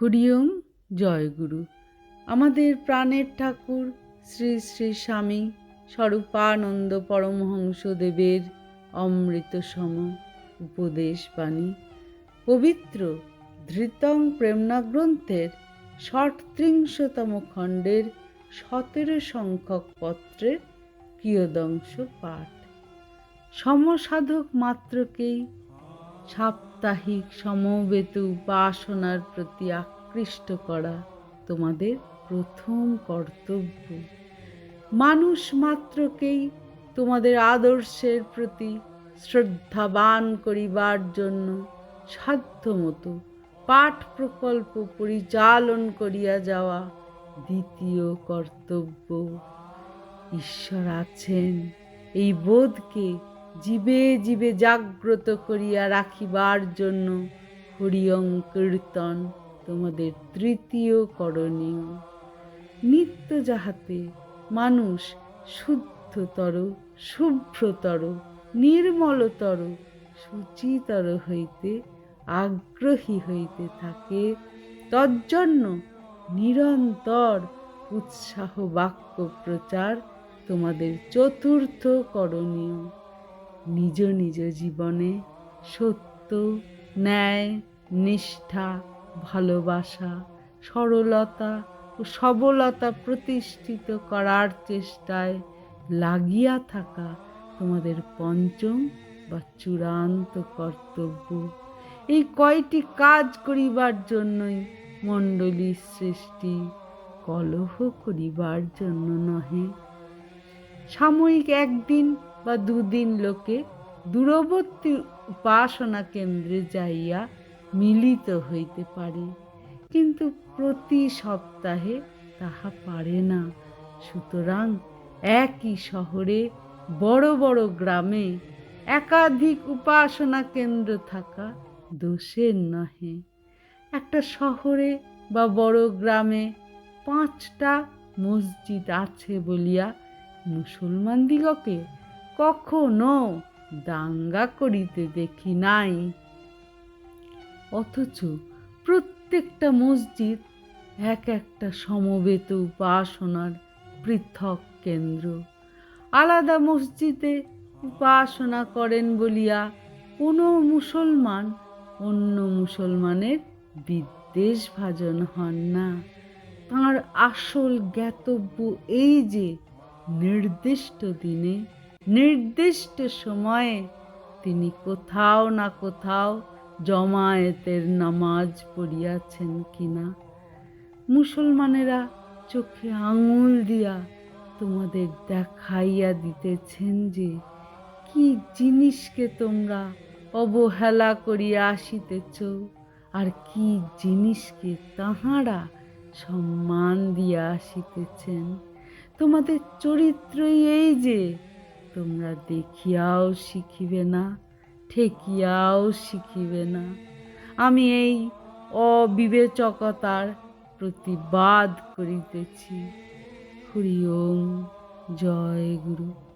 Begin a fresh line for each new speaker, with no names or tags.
হরিওম জয়গুরু আমাদের প্রাণের ঠাকুর শ্রী শ্রী স্বামী স্বরূপানন্দ পরমহংসদেবের অমৃত সম উপদেশ বাণী। পবিত্র ধৃতং প্রেমনা গ্রন্থের ষটত্রিংশতম খণ্ডের সতেরো সংখ্যক পত্রের কিয়দংশ পাঠ। সমসাধক মাত্রকেই সাপ্তাহিক সমবেত উপাসনার প্রতি আকৃষ্ট করা তোমাদের প্রথম কর্তব্য। মানুষ মাত্রকেই তোমাদের আদর্শের প্রতি শ্রদ্ধাবান করিবার জন্য সাধ্যমতো পাঠ প্রকল্প পরিচালন করিয়া যাওয়া দ্বিতীয় কর্তব্য। ঈশ্বর আছেন, এই বোধকে জীবে জীবে জাগ্রত করিয়া রাখিবার জন্য হরিয়ং কীর্তন তোমাদের তৃতীয় করণীয়। নিত্য যাহাতে মানুষ শুদ্ধতর, শুভ্রতর, নির্মলতর শুচিতর হইতে আগ্রহী হইতে থাকে, তজ্জন্য নিরন্তর উৎসাহ বাক্য প্রচার তোমাদের চতুর্থ করণীয়। নিজ নিজ জীবনে সত্য, ন্যায়, নিষ্ঠা, ভালোবাসা, সরলতা ও সবলতা প্রতিষ্ঠিত করার চেষ্টায় লাগিয়া থাকা তোমাদের পঞ্চম বা চূড়ান্ত কর্তব্য। এই কয়টি কাজ করিবার জন্যই মণ্ডলীর সৃষ্টি কলহ করিবার জন্য নহে। সাময়িক একদিন বা দুদিন লোকে দূরবর্তী উপাসনা কেন্দ্রে যাইয়া মিলিত হইতে পারে। কিন্তু প্রতি সপ্তাহে তাহা পারে না। সুতরাং একই শহরে বড় বড় গ্রামে একাধিক উপাসনা কেন্দ্র থাকা দোষের নহে। একটা শহরে বা বড় গ্রামে পাঁচটা মসজিদ আছে বলিয়া মুসলমানদিগকে কখনো দাঙ্গা করিতে দেখি নাই। অথচ প্রত্যেকটা মসজিদ এক একটা সমবেত উপাসনার পৃথক কেন্দ্র। আলাদা মসজিদে উপাসনা করেন বলিয়া কোনো মুসলমান, অন্য মুসলমানের বিদ্বেষ ভাজন হন না। তাঁর আসল জ্ঞাতব্য এই যে, নির্দিষ্ট দিনে নির্দিষ্ট সময়ে তিনি কোথাও না কোথাও জমায়েতের নামাজ পড়িয়াছেন কিনা? মুসলমানেরা চোখে আঙুল দিয়া তোমাদের দেখাইয়া দিতেছেন যে, কি জিনিসকে তোমরা অবহেলা করিয়া আসিতেছ আর কি জিনিসকে তাহারা সম্মান দিয়া আসিতেছেন? তোমাদের চরিত্রই এই যে তোমরা দেখিয়াও শিখিবে না, ঠেকিয়াও শিখিবে না। আমি এই অবিবেচকতার প্রতিবাদ করিতেছি। হরি ওম, জয় গুরু।